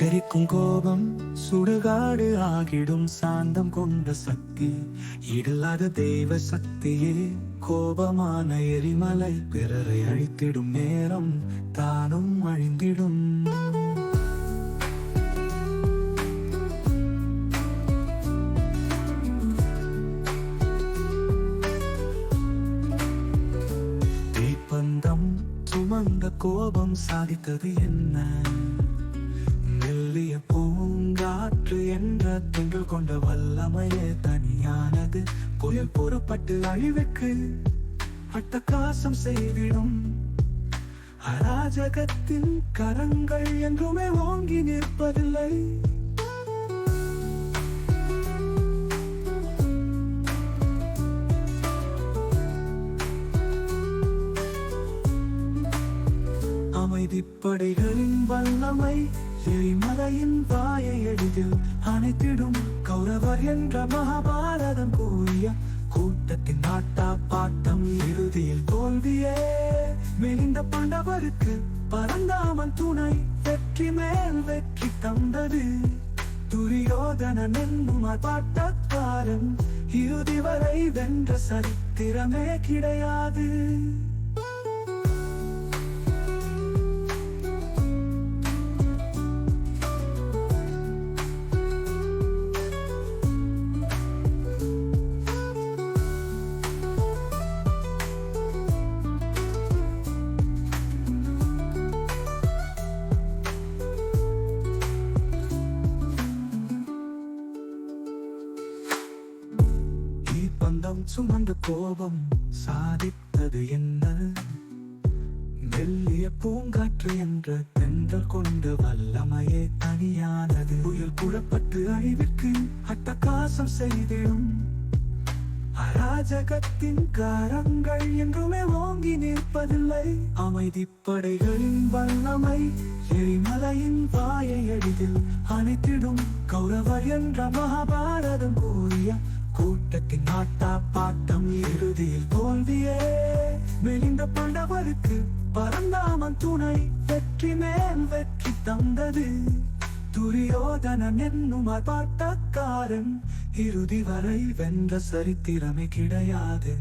சுட்டெரிக்கும் கோபம் சுடுகாடு ஆகிடும் சாந்தம் கொண்ட சக்தி. இடலாத தெய்வ சக்தியே கோபமான எரிமலை பிறரை அழித்திடும் நேரம் தானும் அழிந்திடும். தீப்பந்தம் சுமந்த கோபம் சாதித்தது என்ன? பூங்காற்று என்ற திங்கள் கொண்ட வல்லமையே தனியானது. புயல் புறப்பட்டு அழிவுக்கு அட்டகாசம் செய்திடும். அராஜகத்தின் கரங்கள் என்றுமே ஓங்கி நிற்பதில்லை. அமைதிப்படைகளின் வல்லமை எரிமலையின் வாயை எளிதில் அணைத்திடும் கௌரவர் என்ற மகாபாரதம் கூறிய கூட்டத்தின் நாட்டா பாட்டம் இறுதியில் தோல்வியே. மெலிந்த பண்டவருக்கு பரந்தாமன் துணை வெற்றி மேல் வெற்றி தந்தது. துரியோதனன் என்னும் பாட்டக்காரன் இறுதி வரை வென்ற சரித்திரமே கிடையாது. தீப்பந்தம் சுமந்த கோபம் சாதித்தது என்ன? மெல்லிய பூங்காற்று என்ற தென்றல் கொண்டு வல்லமையே தனியானது. புயல் புறப்பட்டு அழிவிற்கு அட்டகாசம் செய்திடும். அராஜகத்தின் காரங்கள் என்றுமே ஓங்கி நிற்பதில்லை. அமைதி படைகளின் வல்லமை எரிமலையின் வாயை எளிதில் அணைத்திடும். கௌரவர் என்ற மகாபாரதம் கூறிய கூட்டத்தின் ஆட்டா பாட்டம் இறுதியில் தோல்வியே. மெலிந்த பண்டவருக்கு பரந்தாமன் துணை வெற்றி மேல் வெற்றி தந்தது. துரியோதனன் என்னும் பார்ட்டக்காரன் இறுதி வரை வென்ற சரித்திரமே கிடையாது.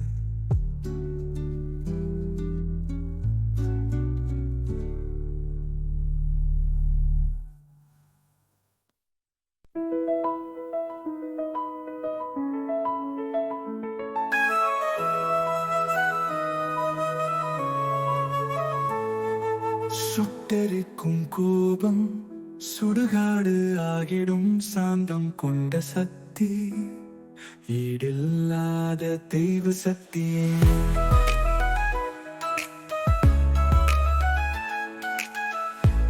சுட்டெரிக்கும் கோபம் சுடுகாடு ஆகிடும் சாந்தம் கொண்ட சக்தி. ஈடில்லாத தெய்வ சக்தியே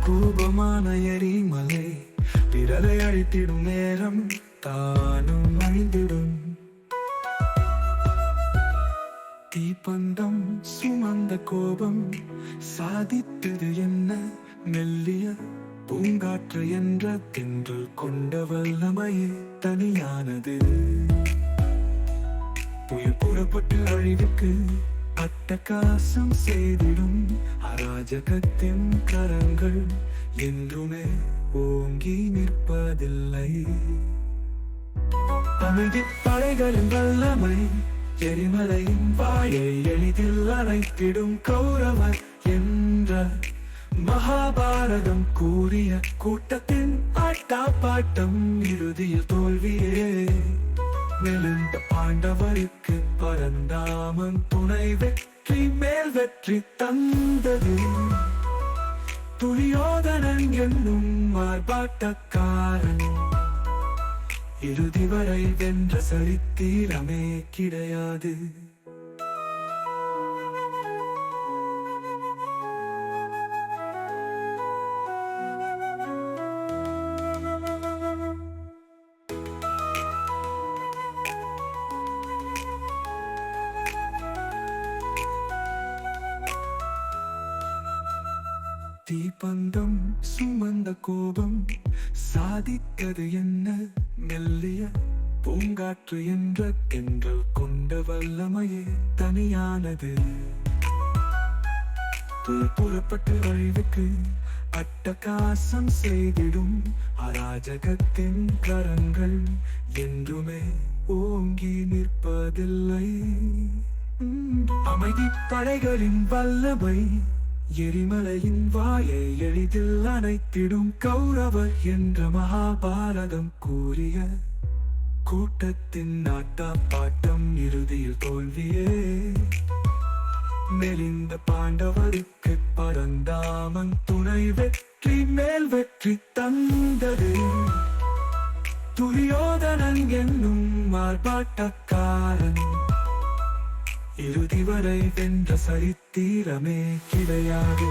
கோபமான எரிமலை பிறரை அழித்திடும் நேரம் தானும் அழிந்திடும். தீப்பந்தம் சுமந்த கோபம். சாதித்தது என்ன? மெல்லிய பூங்காற்று என்ற தின்று கொண்ட வல்லமையே தனியானது. புயல் புறப்பட்டு அழிவுக்கு அட்டகாசம் செய்திடும் அராஜகத்தின் கரங்கள். என்றுமே ஓங்கி நிற்பதில்லை. அமைதி படைகளின் வல்லமை எரிமலையின் வாயை எளிதில் அழைத்திடும் கௌரவர் என்ற மகாபாரதம் கூறிய கூட்டத்தின் ஆட்டா பாட்டம் இறுதிய தோல்வியே. மெலிந்த பாண்டவருக்கு பரந்தாமன் துணை வெற்றி மேல் வெற்றி தந்தது. துரியோதனன் என்னும் மார்பாட்டக்காரன் இறுதி வரை வென்ற சரித்திரமே கிடையாது. தீப்பந்தம் சுமந்த கோபம் சாதித்தது என்ன? மெல்லிய பூங்காற்று என்ற தென்றல் கொண்ட வல்லமையே தனியானது. புறப்பட்டு வழிவுக்கு அட்டகாசம் செய்திடும் அராஜகத்தின் கரங்கள் என்றுமே ஓங்கி நிற்பதில்லை. அமைதி படைகளின் வல்லமை எரிமலையின் வாயை எளிதில் அணைத்திடும் கௌரவர் என்ற மகாபாரதம் கூறிய கூட்டத்தின் நாட்டா பாட்டம் இறுதியில் தோல்வியே. மெலிந்த பாண்டவருக்கு பரந்தாமன் துணை வெற்றி மேல் வெற்றி தந்தது. துரியோதனன் என்னும் மார்பாட்டக்காரன் இறுதி வரை வென்ற சரித்திரமே கிடையாது.